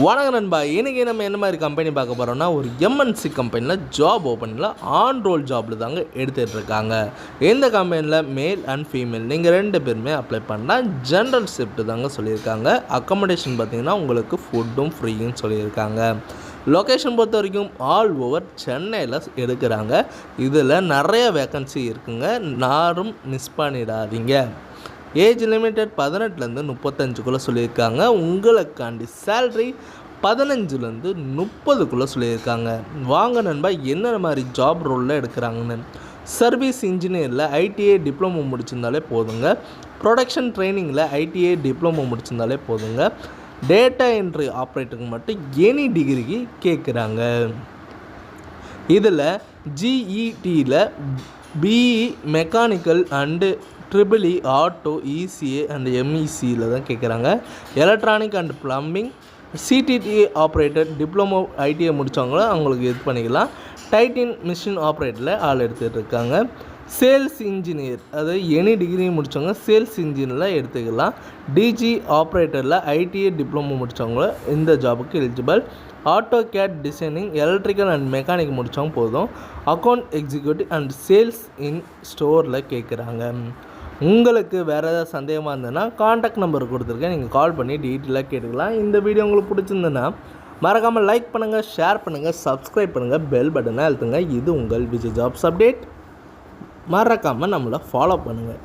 வணக்க நண்பா. இன்றைக்கி நம்ம என்ன மாதிரி கம்பெனி பார்க்க போகிறோம்னா ஒரு எம்என்சி கம்பெனியில் ஜாப் ஓப்பனில் ஆன் ரோல் ஜாபில் தாங்க எடுத்துகிட்டு இருக்காங்க. இந்த கம்பெனியில் மேல் அண்ட் ஃபீமேல் நீங்கள் ரெண்டு பேருமே அப்ளை பண்ணால் ஜென்ரல் ஷிஃப்ட்டு தாங்க சொல்லியிருக்காங்க. அக்கமடேஷன் பார்த்தீங்கன்னா உங்களுக்கு ஃபுட்டும் ஃப்ரீயும் சொல்லியிருக்காங்க. லொக்கேஷன் பொறுத்த வரைக்கும் ஆல் ஓவர் சென்னையில் எடுக்கிறாங்க. இதில் நிறைய வேக்கன்சி இருக்குங்க. யாரும் மிஸ் பண்ணிடாதீங்க. ஏஜ் லிமிட்டட் பதினெட்டுலேருந்து முப்பத்தஞ்சுக்குள்ளே சொல்லியிருக்காங்க. உங்களுக்காண்டி சேல்ரி பதினஞ்சுலேருந்து முப்பதுக்குள்ளே சொல்லியிருக்காங்க. வாங்க நண்பா என்னென்ன மாதிரி ஜாப் ரோலில் எடுக்கிறாங்கன்னு. சர்வீஸ் இன்ஜினியரில் ஐடிஐ டிப்ளமோ முடிச்சிருந்தாலே போதுங்க. ப்ரொடக்ஷன் ட்ரைனிங்கில் ஐடிஐ டிப்ளமோ முடிச்சிருந்தாலே போதுங்க. டேட்டா என்ட்ரி ஆப்ரேட்டருக்கு மட்டும் எனி டிகிரிக்கு கேட்குறாங்க. இதில் ஜிஇடியில் BE mechanical and triple E auto ECA and எம்இசியில் தான் கேட்குறாங்க electronic and plumbing CTT operator diploma ITI முடித்தவங்களும் அவங்களுக்கு இது பண்ணிக்கலாம். டைட்டின் மிஷின் ஆப்ரேட்டரில் ஆள் எடுத்துகிட்டு இருக்காங்க. சேல்ஸ் இன்ஜினியர் அதாவது எனி டிகிரி முடித்தவங்க சேல்ஸ் இன்ஜினியரில் எடுத்துக்கலாம். டிஜி ஆப்ரேட்டரில் ஐடிஐ டிப்ளமோ முடித்தவங்க இந்த ஜாபுக்கு eligible auto CAD designing electrical and mechanic முடித்தவங்க போதும் account executive and sales in ஸ்டோரில் கேட்குறாங்க உங்களுக்கு வேறு ஏதாவது சந்தேகமாக இருந்ததுன்னா காண்டாக்ட் நம்பர் கொடுத்துருக்கேன். நீங்கள் கால் பண்ணி டீட்டெயிலாக கேட்டுக்கலாம். இந்த வீடியோ உங்களுக்கு பிடிச்சிருந்ததுன்னா மறக்காமல் லைக் பண்ணுங்கள் ஷேர் பண்ணுங்கள் சப்ஸ்கிரைப் பண்ணுங்கள் பெல் பட்டனை அழுத்துங்க. இது உங்கள் விஜய் ஜாப்ஸ் அப்டேட். மறக்காமல் நம்மளை ஃபாலோ பண்ணுங்கள்